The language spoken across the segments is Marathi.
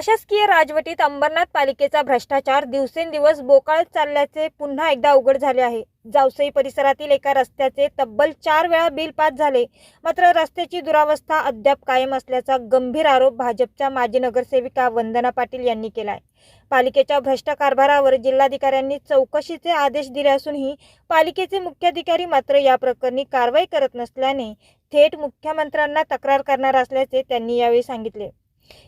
प्रशासकीय राजवटीत अंबरनाथ पालिकेचा भ्रष्टाचार दिवसेंदिवस बोकाळत चालल्याचे पुन्हा एकदा उघड झाले आहे. जावसई परिसरातील एका रस्त्याचे तब्बल चार वेळा बिल पास झाले. मात्र रस्त्याची दुरावस्था अद्याप कायम असल्याचा गंभीर आरोप भाजपच्या माजी नगरसेविका वंदना पाटील यांनी केला आहे पालिकेच्या भ्रष्ट कारभारावर जिल्हाधिकाऱ्यांनी चौकशीचे आदेश दिले असूनही पालिकेचे मुख्याधिकारी मात्र या प्रकरणी कारवाई करत नसल्याने थेट मुख्यमंत्र्यांना तक्रार करणार असल्याचे त्यांनी यावेळी सांगितले.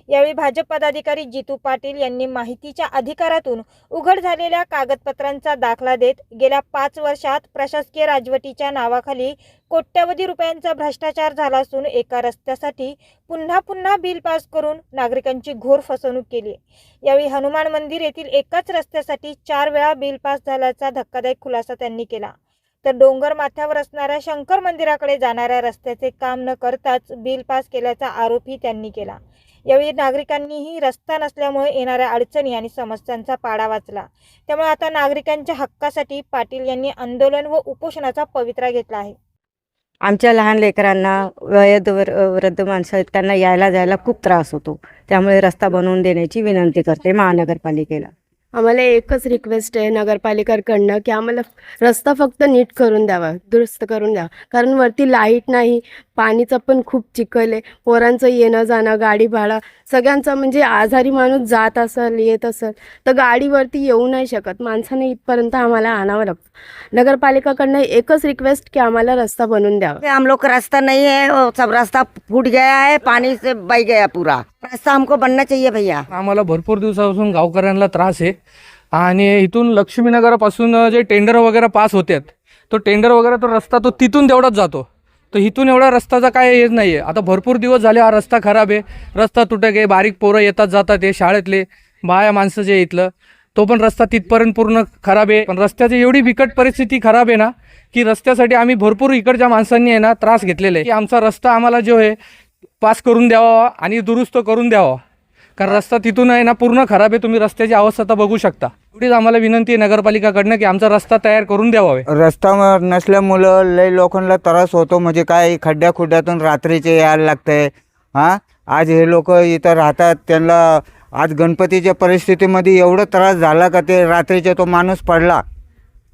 यावेळी भाजप पदाधिकारी जितू पाटील यांनी माहितीच्या अधिकारातून उघड झालेल्या कागदपत्रांचा दाखला देत गेल्या पाच वर्षात प्रशासकीय राजवटीच्या नावाखाली कोट्यवधी रुपयांचा भ्रष्टाचार झाला असून एका रस्त्यासाठी पुन्हा पुन्हा बिल पास करून नागरिकांची घोर फसवणूक केली. यावेळी हनुमान मंदिर येथील एकाच रस्त्यासाठी चार वेळा बिल पास झाल्याचा धक्कादायक खुलासा त्यांनी केला. तर डोंगर माथ्यावर असणाऱ्या शंकर मंदिराकडे जाणाऱ्या रस्त्याचे काम न करताच बिल पास केल्याचा आरोपही त्यांनी केला. यावेळी नागरिकांनीही रस्ता नसल्यामुळे येणाऱ्या अडचणी आणि समस्यांचा पाडा वाचला. त्यामुळे आता नागरिकांच्या हक्कासाठी पाटील यांनी आंदोलन व उपोषणाचा पवित्रा घेतला आहे. आमच्या लहान लेकरांना वयद वर वृद्ध माणसं आहेत त्यांना यायला जायला खूप त्रास होतो. त्यामुळे रस्ता बनवून देण्याची विनंती करते महानगरपालिकेला. आम्हाला एकच रिक्वेस्ट आहे नगरपालिकाकडनं की आम्हाला रस्ता फक्त नीट करून द्यावा दुरुस्त करून द्यावा. कारण वरती लाइट नाही पाणीचं पण खूप चिखल आहे पोरांचं येणं जाणं गाडी भाडा सगळ्यांचं म्हणजे आजारी माणूस जात असेल येत असेल तर गाडीवरती येऊ नाही शकत. माणसाने इथपर्यंत आम्हाला आणावं लागतं. नगरपालिकाकडनं एकच रिक्वेस्ट की आम्हाला रस्ता बनवून द्यावा. पे हम लोग का रास्ता नहीं है सब रास्ता फूट गया है पानी से बह गया पूरा. रास्ता हमको बनना चाहिए भैया। आम्हाला भरपूर दिवसापासून गावकऱ्यांना त्रास आहे. आणि इथून लक्ष्मीनगरापासून जे टेंडर वगैरे पास होतात तो टेंडर वगैरे तो रस्ता तो तिथून तेवढाच जातो. तर इथून एवढा रस्त्याचा काय हेच नाही आहे आता भरपूर दिवस झाले हा रस्ता खराब आहे. रस्ता तुटक आहे बारीक पोरं येतात जातात हे शाळेतले बाया माणसं जे इथलं तो पण रस्ता तिथपर्यंत पूर्ण खराब आहे. पण रस्त्याची एवढी बिकट परिस्थिती खराब आहे ना की रस्त्यासाठी आम्ही भरपूर इकडच्या माणसांनी आहे ना त्रास घेतलेला आहे. की आमचा रस्ता आम्हाला जो आहे पास करून द्यावा आणि दुरुस्त करून द्यावा. कारण रस्ता तिथून आहे ना पूर्ण खराब आहे. तुम्ही रस्त्याची अवस्था तर बघू शकता. एवढीच आम्हाला विनंती आहे नगरपालिकाकडनं की आमचा रस्ता तयार करून द्यावा. रस्ता नसल्यामुळं लय लोकांना त्रास होतो. म्हणजे काय खड्ड्या खुड्ड्यातून रात्रीचे यायला लागतंय. हां? आज हे लोक इथं राहतात. त्यांना आज गणपतीच्या परिस्थितीमध्ये एवढं त्रास झाला का ते रात्रीचे तो माणूस पडला?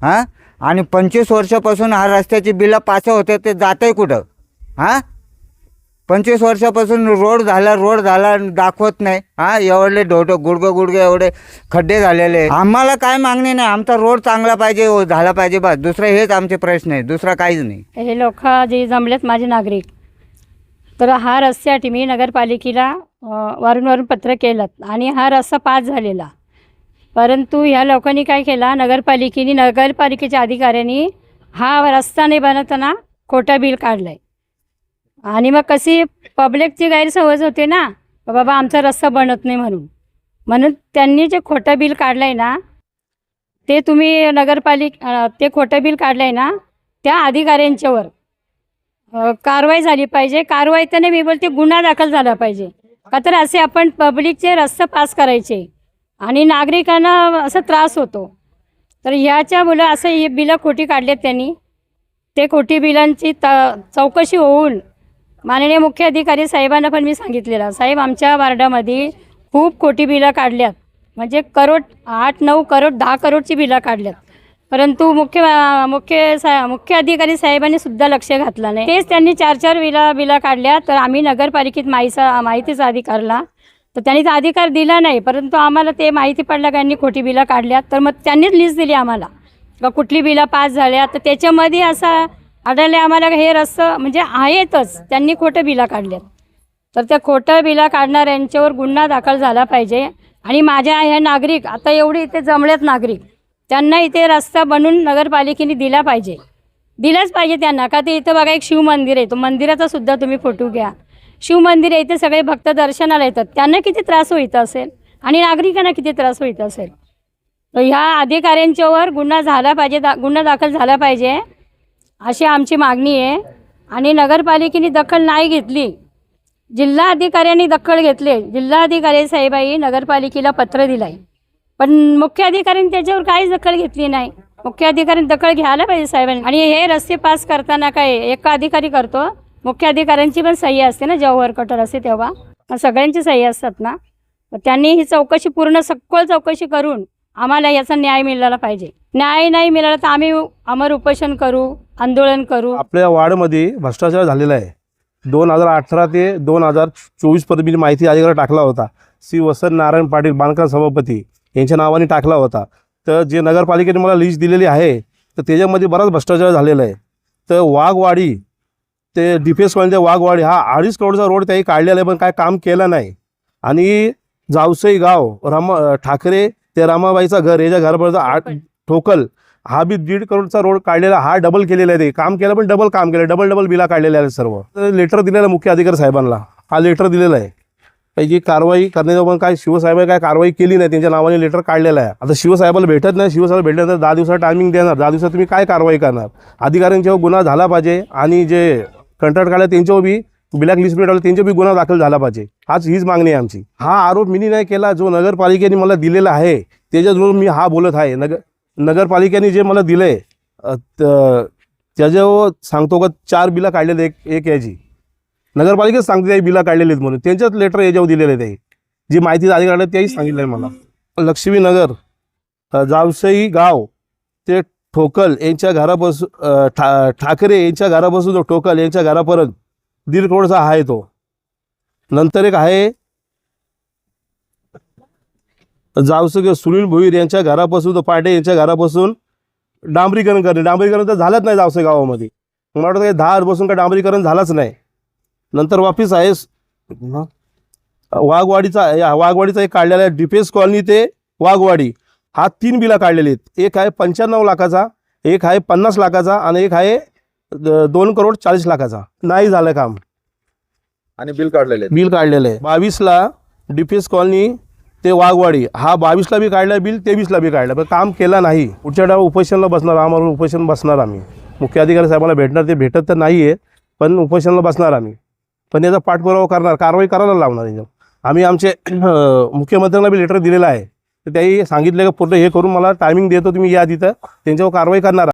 हां? आणि पंचवीस वर्षापासून हा रस्त्याची बिलं पास होते ते जात आहे कुठं? हां? पंचवीस वर्षापासून रोड झाला रोड झाला दाखवत नाही. हा एवढे डोटो गुडगं गुडगे एवढे खड्डे झालेले. आम्हाला काय मागणी नाही आमचा रोड चांगला पाहिजे हो, झाला पाहिजे बस. दुसरं हेच आमचे प्रश्न आहे दुसरा काहीच नाही. हे लोक जे जमलेत माझे नागरिक तर हा रस्त्यासाठी मी नगरपालिकेला अ, वारंवार पत्र केलं आणि हा रस्ता पास झालेला. परंतु ह्या लोकांनी काय केला नगरपालिकेने नगरपालिकेच्या अधिकाऱ्यांनी हा रस्ता नाही बनवताना खोटा बिल काढलं आहे आणि मग कशी पब्लिकची गैरसमज होते ना बाबा आमचा रस्ता बनत नाही म्हणून. म्हणून त्यांनी जे खोटं बिल काढलं आहे ना ते तुम्ही नगरपालिक ते खोटं बिल काढलं आहे ना त्या अधिकाऱ्यांच्यावर कारवाई झाली पाहिजे. कारवाई तर नाही मी बोलते गुन्हा दाखल झाला पाहिजे. का तर असे आपण पब्लिकचे रस्ते पास करायचे आणि नागरिकांना असा त्रास होतो. तर ह्याच्या मुलं असं हे बिलं खोटी काढलेत त्यांनी. ते खोटी बिलांची त चौकशी होऊन माननीय मुख्य अधिकारी साहेबांना पण मी सांगितलेलं. साहेब आमच्या वार्डामध्ये खूप खोटी बिलं काढल्यात. म्हणजे करोड आठ नऊ करोड दहा करोडची बिलं काढल्यात. परंतु मुख्य मुख्य सा मुख्य अधिकारी साहेबांनी सुद्धा लक्ष घातलं नाही. तेच त्यांनी चार चार बिला बिला काढल्या तर आम्ही नगरपालिकेत माहिसा माहितीचा अधिकारला तर त्यांनी तो अधिकार दिला नाही परंतु आम्हाला ते माहिती पडलं का यांनी खोटी बिलं काढल्यात. तर मग त्यांनीच लिस्ट दिली आम्हाला. का कुठली बिलं पास झाल्या. तर त्याच्यामध्ये असा आढळले आम्हाला हे रस्तं म्हणजे आहेतच. त्यांनी खोटं बिला काढल्यात. तर त्या खोटं बिला काढणाऱ्यांच्यावर गुन्हा दाखल झाला पाहिजे. आणि माझ्या ह्या नागरिक आता एवढे इथे जमलेत नागरिक त्यांना इथे रस्ता बनवून नगरपालिकेने दिला पाहिजे. दिलाच पाहिजे त्यांना का ते इथं बघा एक शिवमंदिर आहे तो मंदिराचा सुद्धा तुम्ही फोटो घ्या. शिवमंदिर आहे इथे सगळे भक्त दर्शनाला येतात. त्यांना किती त्रास होईत असेल? आणि नागरिकांना किती त्रास होईत असेल? तर ह्या अधिकाऱ्यांच्यावर गुन्हा झाला पाहिजे दा गुन्हा दाखल झाला पाहिजे. अशी आमची मागणी आहे. आणि नगरपालिकेने दखल नाही घेतली. जिल्हा अधिकाऱ्यांनी दखल घेतले. जिल्हाधिकारी साहेबाई नगरपालिकेला पत्र दिलं आहे पण मुख्याधिकाऱ्यांनी त्याच्यावर काहीच दखल घेतली नाही. मुख्य अधिकाऱ्यांनी दखल घ्यायला पाहिजे साहेबांनी. आणि हे रस्ते पास करताना काय एका अधिकारी करतो. मुख्य अधिकाऱ्यांची पण सही असते ना जेव्हा वर्कटर असते तेव्हा. सगळ्यांची सही असतात ना. त्यांनी ही चौकशी पूर्ण सखोल चौकशी करून आम्हाला याचा न्याय मिळाला पाहिजे. न्याय नाही मिळाला तर आम्ही अमर उपोषण करू आंदोलन करू. आपल्या वार्डमध्ये भ्रष्टाचार झालेला आहे. दोन हजार अठरा ते दोन हजार चोवीसपर्यंत मी माहिती अधिकार टाकला होता. श्री वसंत नारायण पाटील बांधकाम सभापती यांच्या नावाने टाकला होता. तर जे नगरपालिकेने मला लिस्ट दिलेली आहे तर त्याच्यामध्ये बराच भ्रष्टाचार झालेला आहे. तर वाघवाडी ते डिफेन्स कॉलनीच्या वाघवाडी हा अडीच करोडचा रोड त्याही काढलेला आहे पण काय काम केलं नाही. आणि जावसई गाव रम ठाकरे ते रामाबाईचं घर याच्या घरापर्यंत आठ ठोकल हा बी दीड करोडचा रोड काढलेला हा डबल केलेला आहे ते. काम केलं पण डबल काम केलं डबल डबल बिला काढलेले आहेत सर्व. लेटर दिलेलं मुख्य अधिकारी साहेबांना. हा लेटर दिलेला आहे. त्याची कारवाई करण्याचं पण काय शिवसाहेबांनी काय कारवाई केली नाही त्यांच्या नावाने लेटर काढलेलं आहे. आता शिवसाहेबाला भेटत नाही शिवसाहेब भेटल्यानंतर दहा दिवसाचा टायमिंग देणार. दहा दिवसात तुम्ही काय कारवाई करणार? अधिकाऱ्यांच्यावर गुन्हा झाला पाहिजे आणि जे कंत्राट काढले त्यांच्यावर बी ब्लॅक लिस्ट मिळालं त्यांच्या बी गुन्हा दाखल झाला पाहिजे. हाच हीच मागणी आहे आमची. हा आरोप मीनी नाही केला जो नगरपालिकेने मला दिलेला आहे त्याच्याजवळ मी हा बोलत आहे. नगर नगरपालिकेने जे मला दिलं आहे त्याच्यावर सांगतो का चार बिला काढलेले एक एक याची नगरपालिकेच सांगते आहे बिला काढलेली आहेत म्हणून. त्यांच्याच लेटर याच्यावर दिलेले आहे ते. जी माहिती अधिकारी त्याही सांगितलं आहे मला लक्ष्मीनगर जावसई गाव ते ठोकल यांच्या घरापासून ठा ठाकरे यांच्या घरापासून जो ठोकल यांच्या घरापर्यंत. दीड करोडचा आहे तो. नंतर एक आहे जावसं सुनील भोईर यांच्या घरापासून तो पाटे यांच्या घरापासून डांबरीकरण करणे डांबरीकरण तर झालंच नाही जावसे गावामध्ये. मला वाटतं काही दहा बसून का डांबरीकरण झालंच नाही. नंतर वापिस आहे वाघवाडीचा वाघवाडीचा एक काढलेला आहे डिफेन्स कॉलनी ते वाघवाडी. हा तीन बिला काढलेले आहेत. एक आहे पंच्याण्णव लाखाचा एक आहे पन्नास लाखाचा आणि एक आहे द- दोन करोड चाळीस लाखाचा. नाही झालं काम. आणि बिल काढलेले आहेत. बिल काढलेलं. आहे बावीसला डिफेन्स कॉलनी ते वाघवाडी हा बावीसला बी काढलं बिल तेवीसला बी काढलं पण काम केलं नाही. पुढच्या डाव उपोषणला बसणार आम्हाला उपोषण बसणार आम्ही. मुख्य अधिकारी साहेबांना भेटणार ते भेटत तर नाही आहे पण उपोषणला बसणार आम्ही. पण याचा पाठपुरावा करणार कारवाई करायला लावणार याच्यावर आम्ही आमचे अं, मुख्यमंत्र्यांना बी लेटर दिलेलं आहे. तर त्याही सांगितलं की पूर्ण हे करून मला टायमिंग देतो तुम्ही या तिथं त्यांच्यावर कारवाई करणार